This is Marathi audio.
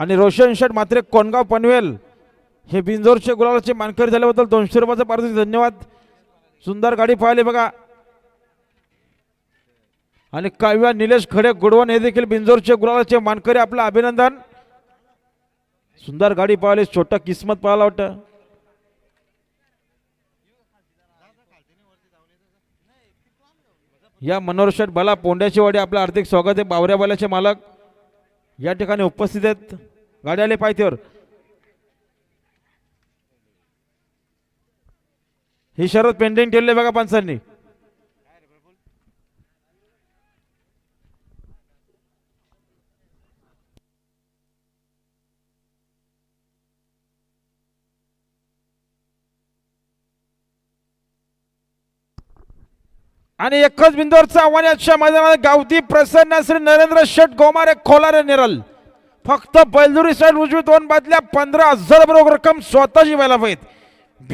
आणि रोशन शेठ मात्रे कोणगाव पनवेल हे बिंजोरचे गुलालाचे मानकरी झाल्याबद्दल दोनशे रुपयाचा पारितोषिक धन्यवाद. सुंदर गाडी पाहिली बघा. आणि काव्या निलेश खडे गुडवण हे देखील बिंजोरचे गुलालाचे मानकरी आपलं अभिनंदन. सुंदर गाडी पाहिली छोटा किस्मत पाहायला वाटतं. या मनोहर शेठ बाला पोंड्याची वाडी आपलं आर्थिक स्वागत आहे बावऱ्या बाल्याचे मालक. या ठिकाणी उपस्थित आहेत. गाडी आले पायथ्यावर. ही शरद पेंडिंग ठेवले बघा पंचांनी आणि एकच बिंदूवरचं आव्हान याच्या मैदानात गावती प्रसन्न श्री नरेंद्र शेठ गोमारे खोलारे निरल. फक्त बैलदुरी साईड उजवी दोन बादल्या पंधरा हजार बरोबर रक्कम स्वतःची व्हायला पाहिजे